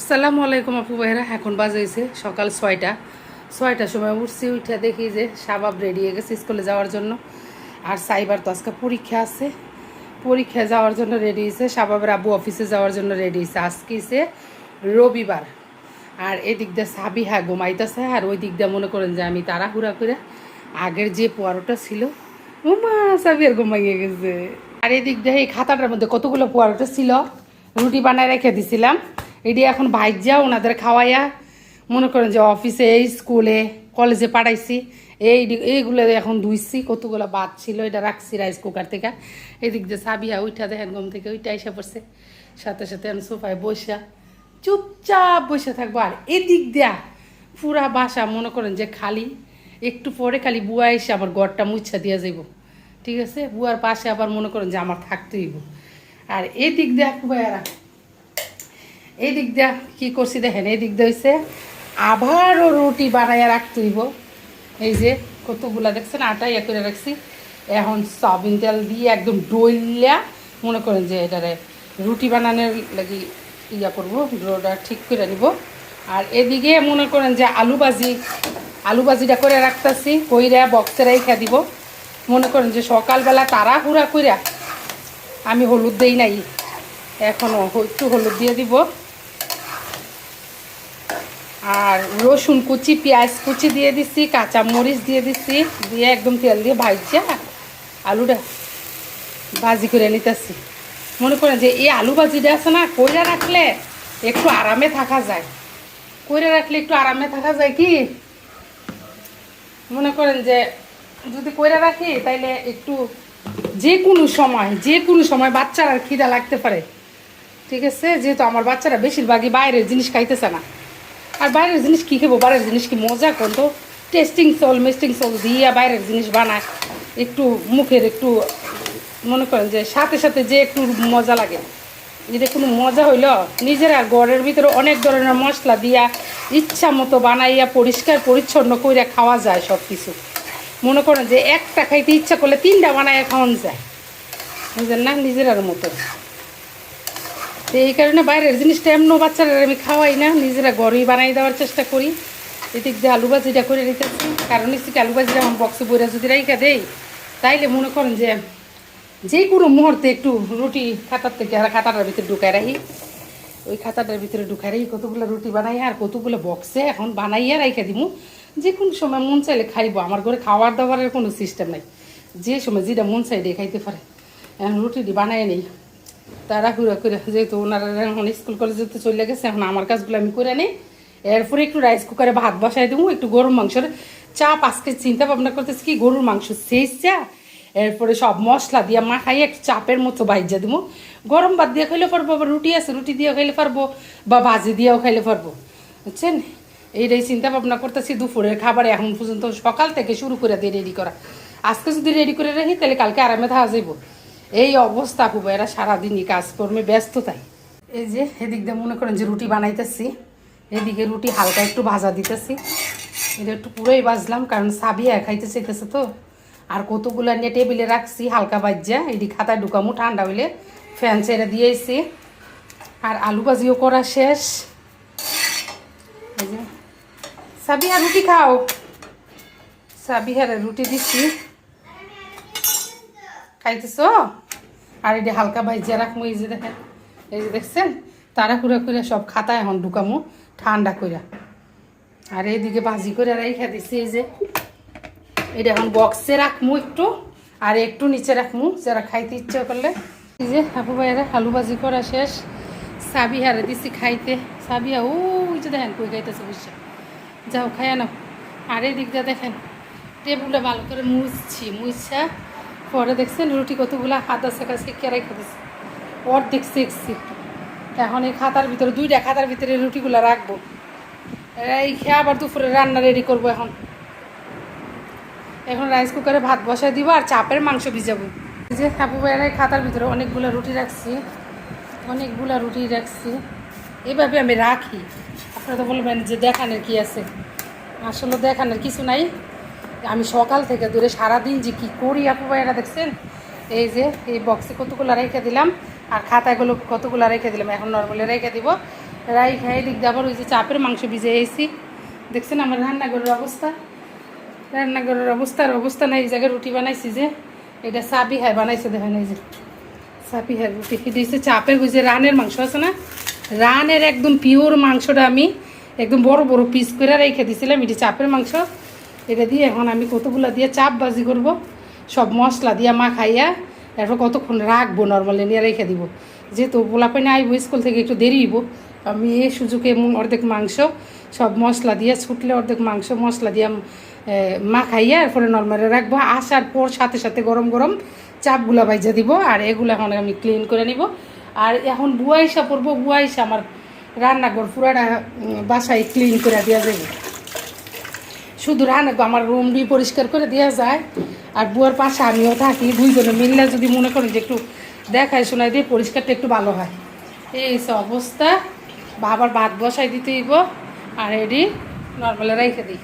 আসসালামু আলাইকুম আপু ভাইরা এখন বাজাইছে সকাল ছয়টা। ছয়টার সময় উঠছি উঠে দেখি যে সাবাব রেডি হয়ে গেছে স্কুলে যাওয়ার জন্য। আর সাইবার তো আজকে পরীক্ষা আছে। পরীক্ষা যাওয়ার জন্য রেডি হয়েছে শাবাবের আবু অফিসে যাওয়ার জন্য রেডি হয়েছে আজকে হচ্ছে রবিবার। আর এদিক দিয়ে সাবিহা ঘুমাইতেছে, আর ওই দিক দিয়ে মনে করেন যে আমি তাড়াহুড়া করে আগের যে পোয়ারোটা ছিল, উমা সাবিয়ার ঘুমাইয়ে গেছে। আর এদিক দিয়ে এই খাতাটার মধ্যে কতগুলো পোয়ারোটা ছিল, রুটি বানায় রেখে দিছিলাম। এটি এখন ভাইজা ওনাদের খাওয়াইয়া মনে করেন যে অফিসে এই স্কুলে কলেজে পাঠাইছি। এই এইগুলো এখন ধুইছি, কতগুলো বাদ ছিল, এটা রাখছি রাইস কুকার থেকে। এদিক দিয়ে সাবিয়া উঠা দেখেন, ঘুম থেকে ওইটা এসে পড়ছে। সাথে সাথে আমি সোফায় বসা চুপচাপ বসে থাকব। আর এদিক দিয়া পুরা বাসা মনে করেন যে খালি। একটু পরে খালি বুয়া এসে আমার ঘরটা মুছা দিয়ে যাইব। ঠিক আছে? বুয়ার পাশে আবার মনে করেন যে আমার থাকতে হইব। আর এদিক দিয়া কুবাইয়ারা এই দিক দিয়া কি করছি দেখেন, এই দিক দিয়ে হয়েছে আবারও রুটি বানাইয়া রাখতে হইব। এই যে কতগুলা দেখছেন আটা ইয়ে করে রাখছি। এখন সয়াবিন তেল দিয়ে একদম ডইলিয়া মনে করেন যে এটারে রুটি বানানোর লাগি ইয়া করব, ডোটা ঠিক করে নিব। আর এদিকে মনে করেন যে আলু ভাজি, আলু ভাজিটা করে রাখতেছি, কইরা বক্সে রেখে দিব। মনে করেন যে সকালবেলা তারা হুড়া কইরা আমি হলুদ দেই নাই এখনও একটু হলুদ দিয়ে দিব। আর রসুন কুচি, পেঁয়াজ কুচি দিয়ে দিচ্ছি কাঁচা মরিচ দিয়ে দিচ্ছি দিয়ে একদম তেল দিয়ে ভাজছে আলুটা ভাজি করে নিতেছি। মনে করেন যে এই আলু ভাজিটা আছে না, কইরা রাখলে একটু আরামে থাকা যায়। কইরা রাখলে একটু আরামে থাকা যায় কি? মনে করেন যে যদি কইরা রাখি, তাইলে একটু যে কোনো সময় যে কোনো সময় বাচ্চারা খিদা লাগতে পারে। ঠিক আছে? যেহেতু আমার বাচ্চারা বেশিরভাগই বাইরের জিনিস খাইতেছে না। আর বাইরের জিনিস কী খাব? বাইরের জিনিস কি মজা কোন তো? টেস্টিং সল মেস্টিং সল দিয়ে বাইরের জিনিস বানায়। একটু মুখের একটু, মনে করেন যে সাথে সাথে যে একটু মজা লাগে। এটা কোনো মজা হইল, নিজেরা ঘরের ভিতরে অনেক ধরনের মশলা দিয়া ইচ্ছা মতো বানাইয়া পরিষ্কার পরিচ্ছন্ন কইরা খাওয়া যায় সব কিছু মনে করেন যে একটা খাইতে ইচ্ছা করলে তিনটা বানাইয়া খাওয়ান যায়। বুঝলেন না? নিজেরার মতো তো এই কারণে বাইরের জিনিসটা এমন বাচ্চারা আমি খাওয়াই না, নিজেরা ঘরেই বানাই দেওয়ার চেষ্টা করি। এদিক দিয়ে আলু ভাজিটা করে নিতেছি। কারণ হচ্ছে আলু ভাজিটা আমার বক্সে বইরা যদি রাইখা দেই, তাইলে মনে করেন যে যে কোনো মুহূর্তে একটু রুটি খাতার থেকে আর খাতাটার ভিতরে ঢুকাই রাখি। ওই খাতাটার ভিতরে ঢুকাই রাখি, কতগুলো রুটি বানাই আর কতগুলো বক্সে এখন বানাইয়া রাইখা দিমু। যে কোনো সময় মন চাইলে খাইবো, আমার ঘরে খাওয়ার দাওয়ারের কোনো সিস্টেম নাই। যে সময় যেটা মন চাইলে খাইতে পারে। এখন রুটিটি বানাই নেই। তারা করে যেহেতু ওনারা এখন স্কুল কলেজে তো চলে গেছে, এখন আমার কাজগুলো আমি করে নিই। এরপরে একটু রাইস কুকারে ভাত বসাই দেবো, একটু গরুর মাংসের চাপ। আজকে চিন্তা ভাবনা করতেছি কি গরুর মাংস শেষ চা এরপরে সব মশলা দিয়ে মাখাই একটু চাপের মতো বাইজা দেবো। গরম ভাত দিয়ে খাইলে পারব, আবার রুটি আছে, রুটি দিয়ে খাইলে পারব, বা ভাজি দিয়েও খাইলে পারব। বুঝছেন? এইটাই চিন্তা ভাবনা করতেছি দুপুরের খাবার এখন পর্যন্ত সকাল থেকে শুরু করে দিয়ে রেডি করা। আজকে যদি রেডি করে রাখি, তাহলে কালকে আরামে থাকা যাইব। এই অবস্থা খুব, এরা সারাদিনই কাজকর্মে ব্যস্ত তাই। এই যে, এদিক দিয়ে মনে করেন যে রুটি বানাইতেছি, এদিকে রুটি হালকা একটু ভাজা দিতেছি। এটা একটু পুরোই বাজলাম কারণ সাবিয়া খাইতে চাইতেছে তো। আর কতগুলো নিয়ে টেবিলে রাখছি, হালকা বাজ্যা এটি খাতায় ঢুকামু, ঠান্ডা হইলে ফ্যান ছেড়ে দিয়েছি। আর আলু ভাজিও করা শেষ। এই যে রুটি খাও। সাবিহারে রুটি দিচ্ছি খাইতেছ? আর এটি হালকা ভাইজিয়া রাখব এই যে দেখেন, এই যে দেখছেন? তারা কুড়া করে সব খাতা এখন ঢুকামো, ঠান্ডা কইরা। আর এইদিকে ভাজি করে রাইখা দিছি, এই যে। এটা এখন বক্সে রাখমু একটু, আর একটু নিচে রাখমু, যারা খাইতে ইচ্ছা করলে। এই যে, আপু ভাইয়েরা, আলু ভাজি করা শেষ। সাবিহারে দিছি খাইতে। সাবিহা, ওই যে দেখেন, কই খাইতেছে বুঝছে যাও, খাইয়া নাও। আর এই দিকটা দেখেন, টেবিলটা ভালো করে মুছছি মুছা পরে দেখছেন রুটি কতগুলা হাতা শেখা শিখে রেখে দিচ্ছে অর্ধেক শিখছি এখন এই খাতার ভিতরে, দুইটা খাতার ভিতরে রুটিগুলো রাখব। এই খেয়ে আবার দুপুরে রান্না রেডি করব এখন। এখন রাইস কুকারে ভাত বসাই দিব আর চাপের মাংস ভিজাবো। যে ভাইয়েরা এই খাতার ভিতরে অনেকগুলো রুটি রাখছি। অনেকগুলো রুটি রাখছি। এভাবে আমি রাখি। আপনারা তো বলবেন যে দেখানোর কি আছে? আসলে দেখানোর কিছু নাই। আমি সকাল থেকে ধরে সারাদিন যে কী করি, আপু ভাইয়েরা দেখছেন? এই যে, এই বক্সে কতগুলো রেখে দিলাম, আর খাতাগুলো কতগুলো রেখে দিলাম, এখন নর্মালি রেখে দিব। রাই খাই দিক দিয়ে আবার ওই যে চাপের মাংস ভিজে এসি দেখছেন আমার রান্নাঘরের অবস্থা? রান্নাঘরের অবস্থার অবস্থা নাই এই জায়গায় রুটি বানাইছি যে, এটা সাবি হ্যাঁ বানাইছে দেখেন এই যে। সাবি হ্যাঁ রুটি। এটা চাপের ওই যে রানের মাংস আছে না, রানের একদম পিওর মাংসটা আমি একদম বড় বড় পিস করে রেখে দিয়েছিলাম এটি চাপের মাংস। এটা দিয়ে এখন আমি কতগুলো দিয়ে চাপ বাজি করব, সব মশলা দিয়ে মা খাইয়া এরপর কতক্ষণ রাখব নর্মালি নিয়ে রেখে দিব। যেহেতু পোলাপাইনে আইবো, স্কুল থেকে একটু দেরি হইব, আমি এই সুযোগে অর্ধেক মাংস, সব মশলা দিয়ে ছুটলে অর্ধেক মাংস, মশলা দিয়ে মা খাইয়া এরপরে নর্মালি রাখব। আসার পর সাথে সাথে গরম গরম চাপগুলা বাইজা দিব, আর এগুলো এখন আমি ক্লিন করে নিব। আর এখন বুয়াইসা পড়ব বুয়াইসা আমার রান্নাঘর পুরাটা বাসায় ক্লিন করে দেওয়া যাবে শুধু রান্না আমার রুম দিয়ে পরিষ্কার করে দেওয়া যায়। আর বুয়ার পাশে আমিও থাকি, দুইজনে মিললে যদি মনে করেন যে একটু দেখায় শোনায় দিয়ে পরিষ্কারটা একটু ভালো হয়। এই সব অবস্থা। বাবার ভাত বসাই দিতে আর এডি নর্মালে রেখে দিই।